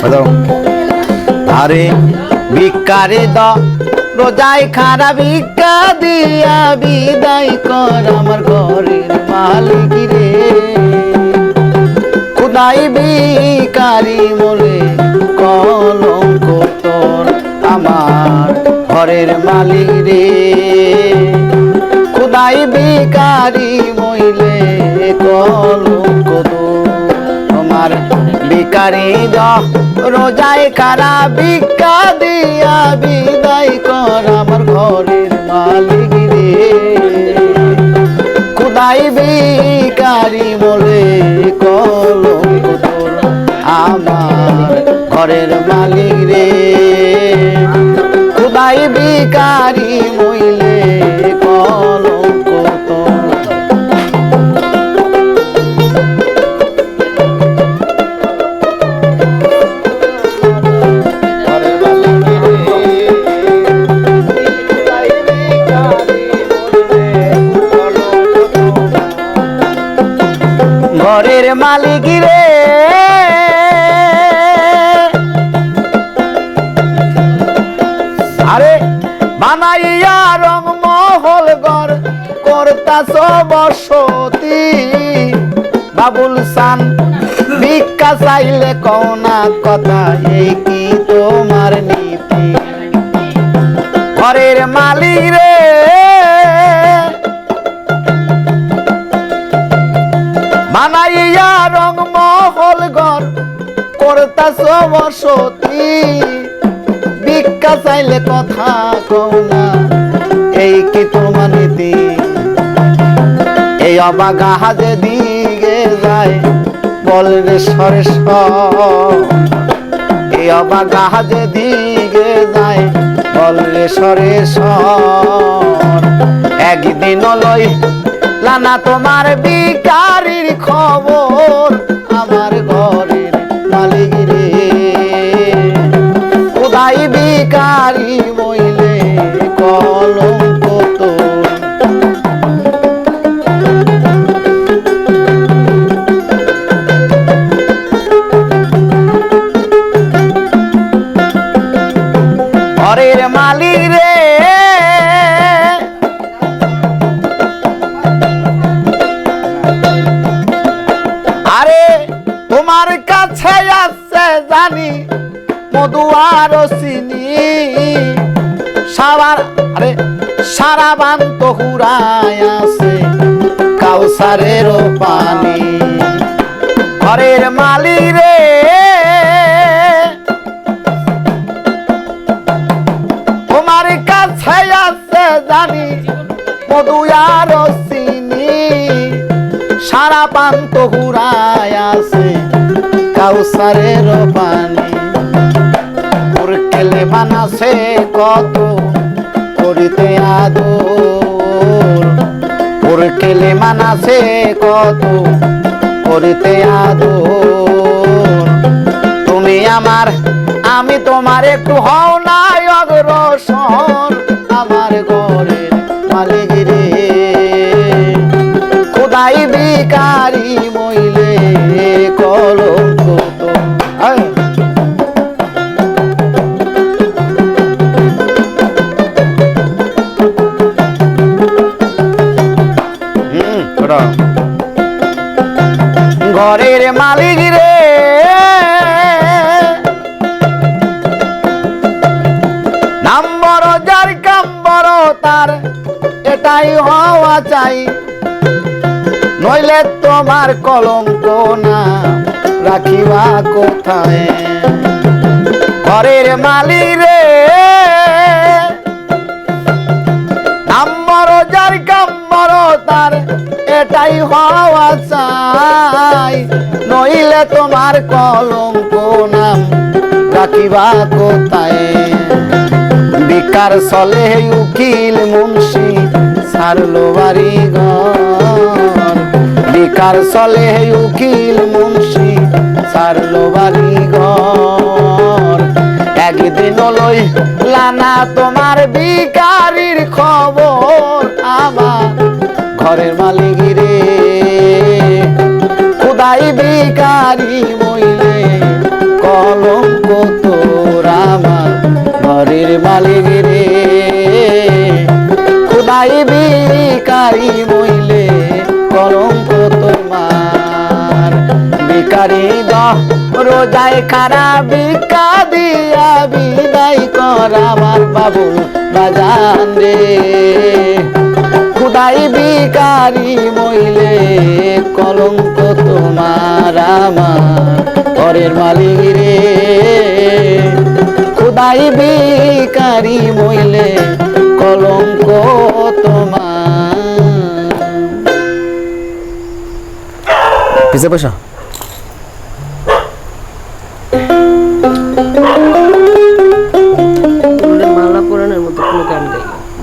বাজাও। আরে ভিক্ষারে দ রোজাই খারা ভিক্ষা দিয়া বিদায় কর আমার ঘরের মালিক রে। খুদাই ভিকারি মোলে কলঙ্ক তোর আমার ঘরের মালিক রে। খুদাই ভিকারি মইলে কলঙ্ক দ রোজাই খারা ভিক্ষা দিয়া বিদায় কর আমার ঘরের মালিক রে। খুদাই ভিকারি বলে কলঙ্ক আমার ঘরের মালিক রে। খুদাই ভিকারি ঘরের মালিক রে। আরে বানাইয়া রং মহল ঘর করতাছ বসতি। বাবুল সান, ভিক্ষা চাইলে কওনা কথা, এই কি তোমার নীতি? ঘরের মালিক রে। রং মহল ঘর করতাছ বসতি। ভিক্ষা চাইলে কথা কও না, এই কি তোমার নীতি? এই অবাগা হাজে দিকে যায়, বল রে সরে সর। এই অবাগা হাজে দিকে যায়, বল রে সরে সর একদিন লই লানা তোমার বিকারির খবর আমার ঘরের মালিক রে। উদাই বিকারি মইলে কাছে আছে জানি মধুয়ার চিনি সাবার আরে সারা বান তো হুরায় আছে, কাউসারের পানি। ঘরের মালিক রে। তোমার কাছে আছে জানি মধুয়ার চিনি সারা পান্ত হুরায় আছে কাউসারের পানি কেলে বানাছে কত করিতে আদর। ওর মানাছে কত করিতে আদর। তুমি আমার, আমি তোমার একটু হও নাই খোদাই বিকারি মইলে কলঙ্ক তো। ঘরের মালিক রে। নাম বড় যার কাম বড় তার এটাই হওয়া চাই। নইলে তোমার কলঙ্ক না রাখিবা কোথায়? ঘরের মালিক রে, নাম্বর যার, কাম্বর তার, এটাই হওয়া চাই। নইলে তোমার কলঙ্ক নাম রাখিবা কোথায়? বিকার চলে উকিল মুন্সি, সারলো বাড়ি ঘর। টাকার চলে উকিল মুন্সি? সারলো বাড়ি ঘর একদিন লই লানা তোমার বিকারির খবর। আমার ঘরের মালিক রে, খুদাই বিকারি মইলে কলম তোর রামা ঘরের মালিক রে। খুদাই রোজায় খারা ভিক্ষা দিয়া বিদায় কর আমার বাবু বাজান রে। খুদাই বিকারি মইলে কলঙ্ক তোমার আমার ঘরের মালিক রে। খুদাই বিকারি মইলে কলঙ্ক তোমার। পিছে বসো।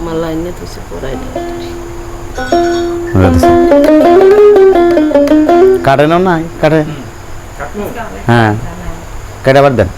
মালা এনে তো সে পরাই না কাটে না নাই কাটে হ্যাঁ কেটে আবার দেন